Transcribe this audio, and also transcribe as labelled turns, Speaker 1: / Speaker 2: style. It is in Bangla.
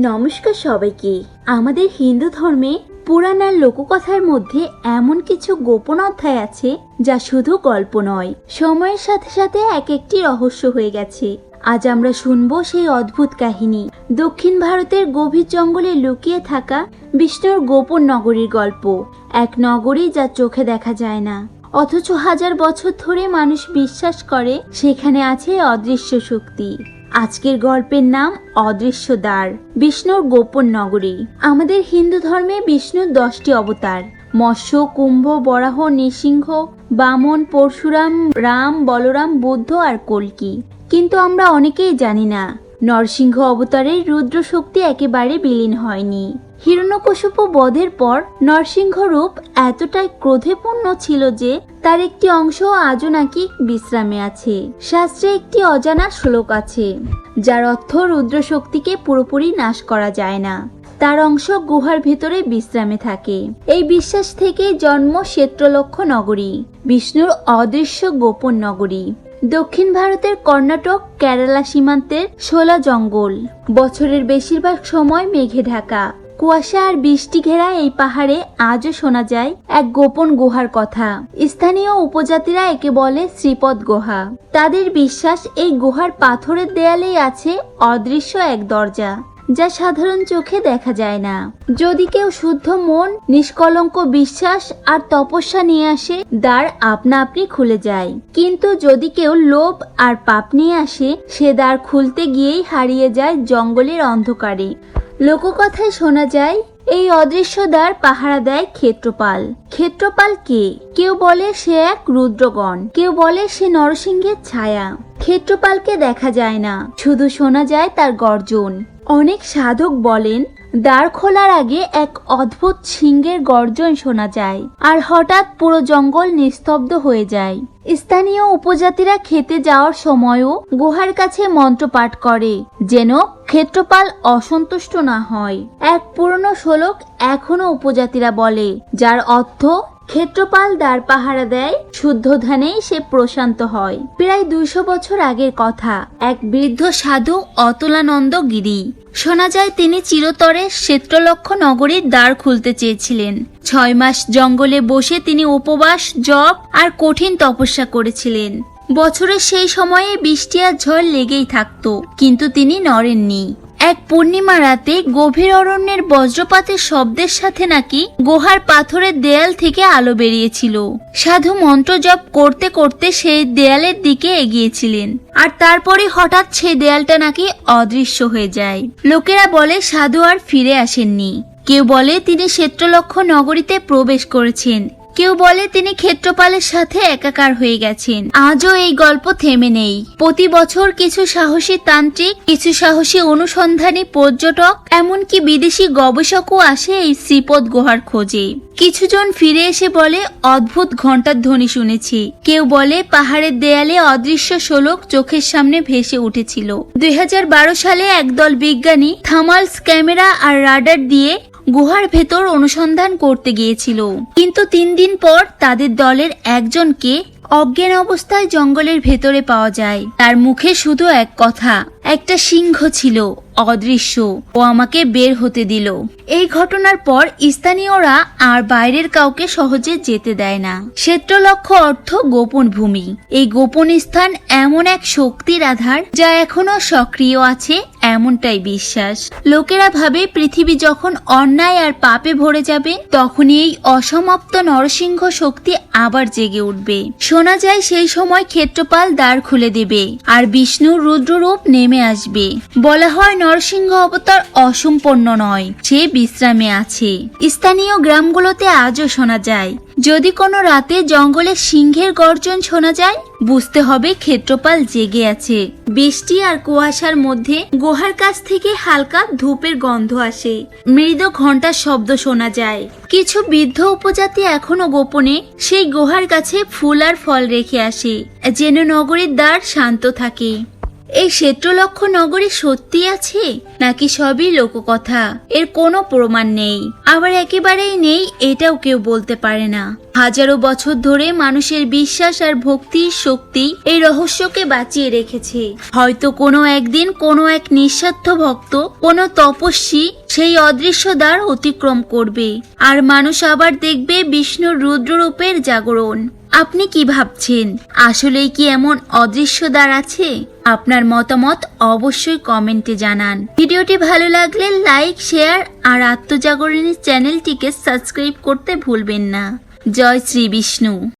Speaker 1: নমস্কার সবাইকে। আমাদের হিন্দু ধর্মে পুরাণ আর লোককথার মধ্যে এমন কিছু গোপন অধ্যায় আছে যা শুধু গল্প নয়, সময়ের সাথে সাথে এক একটি রহস্য হয়ে গেছে। আজ আমরা শুনব সেই অদ্ভুত কাহিনী। দক্ষিণ ভারতের গভীর জঙ্গলে লুকিয়ে থাকা বিষ্ণুর গোপন নগরীর গল্প। এক নগরী যা চোখে দেখা যায় না। অথচ হাজার বছর ধরে মানুষ বিশ্বাস করে সেখানে আছে অদৃশ্য শক্তি। আজকের গল্পের নাম অদৃশ্য দ্বার, বিষ্ণুর গোপন নগরী। আমাদের হিন্দু ধর্মে বিষ্ণুর দশটি অবতার। মৎস্য, কুম্ভ, বরাহ, নৃসিংহ, বামন, পরশুরাম, রাম, বলরাম, বুদ্ধ আর কল্কি। কিন্তু আমরা অনেকেই জানি না, নরসিংহ অবতারের রুদ্র শক্তি একেবারে বিলীন হয়নি। হিরণ্যকশিপু বধের পর নরসিংহ রূপ এতটাই ক্রোধেপূর্ণ ছিল যে তার একটি অংশ আজও নাকি বিশ্রামে আছে। শাস্ত্রে একটি অজানা শ্লোক আছে, যার অর্থ রুদ্র শক্তিকে পুরোপুরি নাশ করা যায় না। তার অংশ গুহার ভেতরে বিশ্রামে থাকে। এই বিশ্বাস থেকে জন্ম ক্ষেত্রলক্ষ নগরী, বিষ্ণুর অদৃশ্য গোপন নগরী। দক্ষিণ ভারতের কর্ণাটক, কেরালা সীমান্তের শোলা জঙ্গল। বছরের বেশিরভাগ সময় মেঘে ঢাকা। কুয়াশা আর বৃষ্টি ঘেরা এই পাহাড়ে আজও শোনা যায় এক গোপন গুহার কথা। স্থানীয় উপজাতিরা একে বলে শ্রীপদ গুহা। তাদের বিশ্বাস এই গুহার পাথরের দেয়ালেই আছে অদৃশ্য এক দরজা, যা সাধারণ চোখে দেখা যায় না। যদি কেউ শুদ্ধ মন, নিষ্কলঙ্ক বিশ্বাস আর তপস্যা নিয়ে আসে, দ্বার আপনা আপনি খুলে যায়। কিন্তু যদি কেউ লোভ আর পাপ নিয়ে আসে, সে দ্বার খুলতে গিয়েই হারিয়ে যায় জঙ্গলের অন্ধকারে। লোককথায় শোনা যায়, এই অদৃশ্য দ্বার পাহারা দেয় ক্ষেত্রপাল। ক্ষেত্রপাল কে? কেউ বলে সে এক রুদ্রগণ, কেউ বলে সে নরসিংহের ছায়া। ক্ষেত্রপালকে দেখা যায় না, শুধু শোনা যায় তার গর্জন। অনেক সাধক বলেন, দ্বার খোলার আগে এক অদ্ভুত সিংহের গর্জন শোনা যায়, আর হঠাৎ পুরো জঙ্গল নিস্তব্ধ হয়ে যায়। স্থানীয় উপজাতিরা খেতে যাওয়ার সময়ও গুহার কাছে মন্ত্র পাঠ করে, যেন ক্ষেত্রপাল অসন্তুষ্ট না হয়। এক পুরনো শ্লোক এখনও উপজাতিরা বলে, যার অর্থ ক্ষেত্রপাল দ্বার পাহারা দেয়, শুদ্ধ ধানেই সে প্রশান্ত হয়। প্রায় দুইশো বছর আগের কথা, এক বৃদ্ধ সাধু অতুলানন্দ গিরি। শোনা যায় তিনি চিরতরে ক্ষেত্রলক্ষ নগরীর দ্বার খুলতে চেয়েছিলেন। ছয় মাস জঙ্গলে বসে তিনি উপবাস, জপ আর কঠিন তপস্যা করেছিলেন। বছরের সেই সময়ে বৃষ্টি আর ঝড় লেগেই থাকত, কিন্তু তিনি নড়েননি। এক পূর্ণিমা রাতে গভীর অরণ্যের বজ্রপাতের শব্দের সাথে নাকি গুহার পাথরের দেয়াল থেকে আলো বেরিয়েছিল। সাধু মন্ত্র জপ করতে করতে সেই দেয়ালের দিকে এগিয়েছিলেন। আর তারপরে হঠাৎ সেই দেয়ালটা নাকি অদৃশ্য হয়ে যায়। লোকেরা বলে, সাধু আর ফিরে আসেননি। কেউ বলে, তিনি ক্ষেত্রলক্ষ নগরীতে প্রবেশ করেছেন। কেউ বলে তিনি ক্ষেত্রপালের সাথে একাকার হয়ে গেছেন। আজও এই গল্প থেমে নেই। প্রতি বছর কিছু সাহসী তান্ত্রিক, কিছু সাহসী অনুসন্ধানী পর্যটক, এমনকি বিদেশি গবেষকও আসে এই শ্রীপদ গুহার খোঁজে। কিছুজন ফিরে এসে বলে, অদ্ভুত ঘণ্টার ধ্বনি শুনেছি। কেউ বলে, পাহাড়ের দেয়ালে অদৃশ্য শোলক চোখের সামনে ভেসে উঠেছিল। দুই হাজার বারো সালে একদল বিজ্ঞানী, থামালস ক্যামেরা আর রাডার দিয়ে গুহার ভেতর অনুসন্ধান করতে গিয়েছিল। কিন্তু তিন দিন পর তাদের দলের একজনকে অজ্ঞান অবস্থায় জঙ্গলের ভেতরে পাওয়া যায়। তার মুখে শুধু এক কথা, একটা সিংহ ছিল, অদৃশ্য। ও আমাকে বের হতে দিল। এই ঘটনার পর স্থানীয়রা আর বাইরের কাউকে সহজে যেতে দেয় না। ক্ষেত্রলক্ষ অর্থ গোপন ভূমি। এই গোপন স্থান এমন এক শক্তির আধার যা এখনও সক্রিয় আছে এমনটাই বিশ্বাস। লোকেরা ভাবে পৃথিবী যখন অন্যায় আর পাপে ভরে যাবে, তখনই এই অসমাপ্ত নরসিংহ শক্তি আবার জেগে উঠবে। শোনা যায় সেই সময় ক্ষেত্রপাল দ্বার খুলে দেবে আর বিষ্ণুর রুদ্ররূপ নেমে আসবে। বলা হয় নরসিংহ অবতার অসম্পন্ন নয়, সে বিশ্রামে আছে। স্থানীয় গ্রামগুলোতে আজও শোনা যায় যদি কোনো রাতে জঙ্গলে সিংহের গর্জন শোনা যায়, বুঝতে হবে ক্ষেত্রপাল জেগে আছে। বৃষ্টি আর কুয়াশার মধ্যে গুহার কাছ থেকে হালকা ধূপের গন্ধ আসে। মৃদু ঘণ্টার শব্দ শোনা যায়। কিছু বৃদ্ধ উপজাতি এখনও গোপনে সেই গুহার কাছে ফুল আর ফল রেখে আসে, যেন নগরীর দ্বার শান্ত থাকে। এই ক্ষেত্রলক্ষ নগরী সত্যি আছে নাকি সবই লোককথা? এর কোনো প্রমাণ নেই। আবার একেবারেই নেই এটাও কেউ বলতে পারে না। হাজারো বছর ধরে মানুষের বিশ্বাস আর ভক্তির শক্তি এই রহস্যকে বাঁচিয়ে রেখেছে। হয়তো কোনো একদিন কোনো এক নিঃস্বার্থ ভক্ত, কোনো তপস্বী সেই অদৃশ্য দ্বার অতিক্রম করবে। আর মানুষ আবার দেখবে বিষ্ণুর রুদ্ররূপের জাগরণ। আপনি কি ভাবছেন? আসলেই কি এমন অদৃশ্য দ্বার আছে? আপনার মতামত অবশ্যই কমেন্টে জানান। ভিডিওটি ভালো লাগলে লাইক, শেয়ার আর আত্মজাগরণের চ্যানেলটিকে সাবস্ক্রাইব করতে ভুলবেন না। জয় শ্রী বিষ্ণু।